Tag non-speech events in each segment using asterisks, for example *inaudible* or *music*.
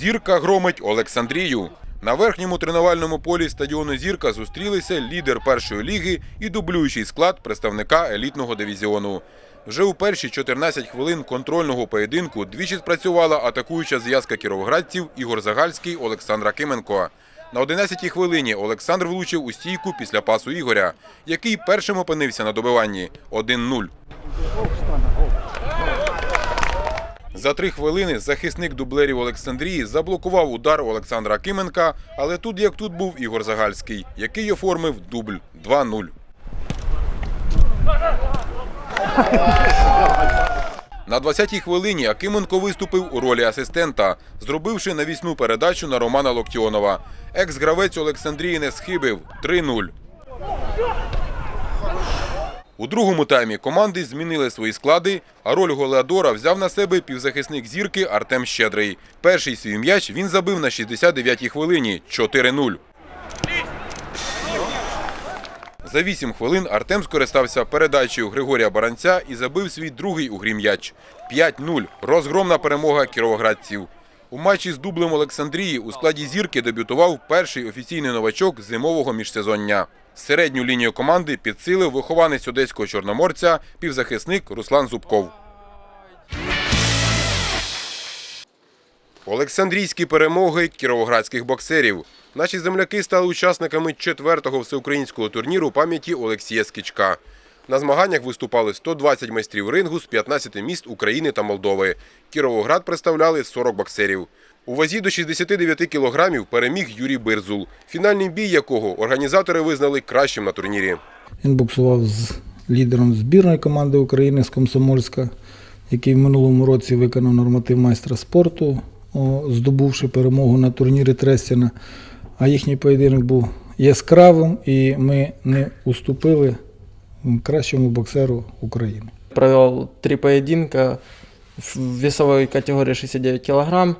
Зірка громить Олександрію. На верхньому тренувальному полі стадіону Зірка зустрілися лідер першої ліги і дублюючий склад представника елітного дивізіону. Вже у перші 14 хвилин контрольного поєдинку двічі спрацювала атакуюча зв'язка кіровоградців Ігор Загальський Олександр Акименко. На 11-й хвилині Олександр влучив у стійку після пасу Ігоря, який першим опинився на добиванні 1-0. За три хвилини захисник дублерів Олександрії заблокував удар Олександра Кименка, але тут як тут був Ігор Загальський, який оформив дубль 2-0. На 20-й хвилині Акименко виступив у ролі асистента, зробивши навісну передачу на Романа Локтіонова. Екс-гравець Олександрії не схибив 3-0. У другому таймі команди змінили свої склади, а роль голеадора взяв на себе півзахисник зірки Артем Щедрий. Перший свій м'яч він забив на 69-й хвилині 4-0. За 8 хвилин Артем скористався передачею Григорія Баранця і забив свій другий у грі м'яч. 5-0. Розгромна перемога кіровоградців. У матчі з дублем Олександрії у складі зірки дебютував перший офіційний новачок зимового міжсезоння. Середню лінію команди підсилив вихованець одеського чорноморця, півзахисник Руслан Зубков. Олександрійські перемоги кіровоградських боксерів. Наші земляки стали учасниками четвертого всеукраїнського турніру пам'яті Олексія Скічка. На змаганнях виступали 120 майстрів рингу з 15 міст України та Молдови. Кіровоград представляли 40 боксерів. У вазі до 69 кілограмів переміг Юрій Бирзул, фінальний бій якого організатори визнали кращим на турнірі. Він боксував з лідером збірної команди України з Комсомольська, який в минулому році виконав норматив майстра спорту, здобувши перемогу на турнірі Трестіна. А їхній поєдинок був яскравим, і ми не уступили кращому боксеру України. Провел три поединка в весовой категории 69 килограмм.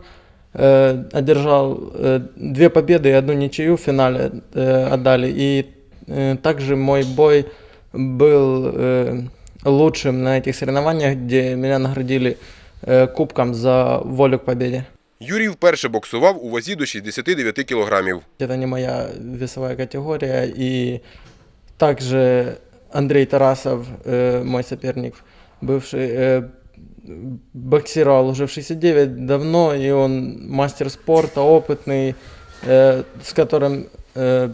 Э, Одержал э, две победы и одну ничью в финале э, отдали. И э, также мой бой был э, лучшим на этих соревнованиях, где меня наградили э, кубком за волю к победе. Юрій вперше боксував у вазі до 69 кілограмів. Это не моя весовая категория. И также Андрей Тарасов, э, мой соперник, бывший, э, боксировал уже в 69 давно, и он мастер спорта, опытный, э, с которым э,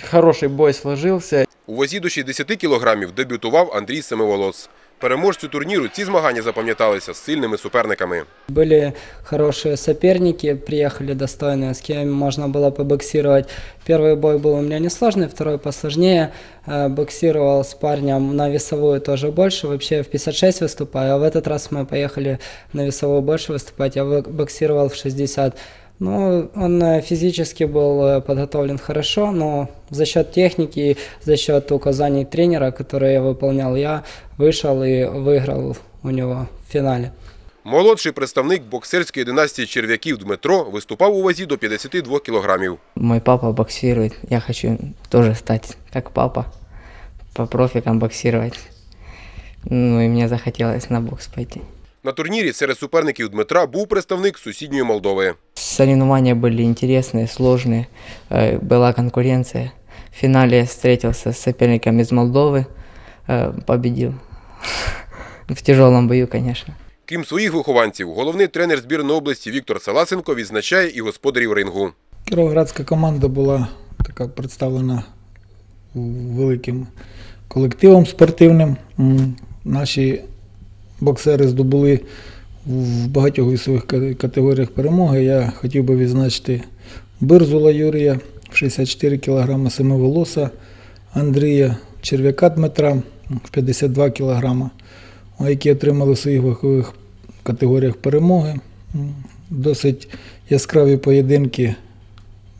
хороший бой сложился. У вазі до 60 кілограмів дебютував Андрій Семиволос. Переможцю турніру ці змагання запам'яталися з сильними суперниками. Были хорошие соперники, приехали достойные, с кем можно было побоксировать. Первый бой был у меня несложный, второй посложнее. Э, Боксировал с парнем на весовую тоже больше, вообще в 56 выступаю, а в этот раз мы поехали на весовую больше выступать, я бок- боксировал в 60. Ну, он э, физически был э, подготовлен хорошо, но за счет техники, за счет указаний тренера, которые я выполнял, я вышел и выиграл у него в финале. Молодший представник боксерської династії черв'яків Дмитро виступав у вазі до 52 кілограмів. Мой папа боксирует. Я хочу тоже стать как папа, по профикам боксировать. Ну и мне захотелось на бокс пойти. На турнірі серед суперників Дмитра був представник сусідньої Молдови. Соревнования были интересные, сложные, э, была конкуренция. В финале встретился с соперником из Молдовы, э, победил. *laughs* В тяжелом бою, конечно. Крім своїх вихованців, головний тренер збірної області Віктор Саласенко відзначає і господарів рингу. Кіровоградська команда була така представлена великим колективом спортивним. М, Наші боксери здобули в багатьох вісових категоріях перемоги. Я хотів би відзначити Бирзула Юрія в 64 кг, Семиволоса Андрія, Черв'яка Дмитра в 52 кг, які отримали в своїх вагових категоріях перемоги. Досить яскраві поєдинки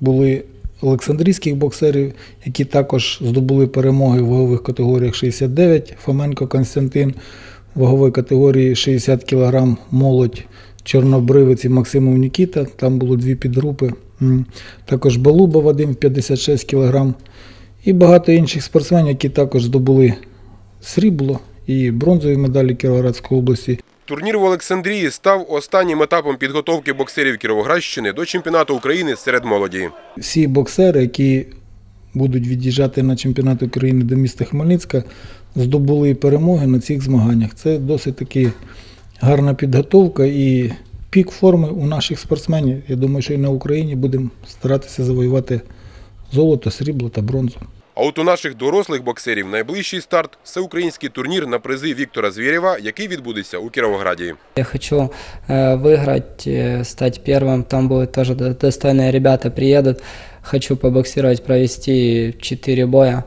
були олександрійських боксерів, які також здобули перемоги в вагових категоріях 69, Фоменко Константин, в ваговій категорії 60 кг молодь, Чорнобривець і Максимов Нікіта, там було дві підгрупи. Також Балуба Вадим 56 кг і багато інших спортсменів, які також здобули срібло і бронзові медалі Кіровоградської області. Турнір в Олександрії став останнім етапом підготовки боксерів Кіровоградщини до чемпіонату України серед молоді. Всі боксери, які будуть від'їжджати на чемпіонат України до міста Хмельницька, здобули перемоги на цих змаганнях. Це досить таки гарна підготовка і пік форми у наших спортсменів. Я думаю, що і на Україні будемо старатися завоювати золото, срібло та бронзу. А от у наших дорослих боксерів найближчий старт – всеукраїнський турнір на призи Віктора Звєрєва, який відбудеться у Кіровограді. Я хочу э, выиграть, э, стать первым. Там будут тоже до- достойные ребята приедут. Хочу побоксировать, провести 4 боя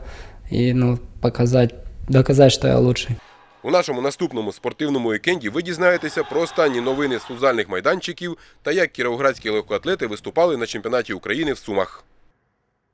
и ну, показать, доказать, что я лучший. У нашому наступному спортивному вікенді ви дізнаєтеся про останні новини з футзальних майданчиків та як кіровоградські легкоатлети виступали на чемпіонаті України в Сумах.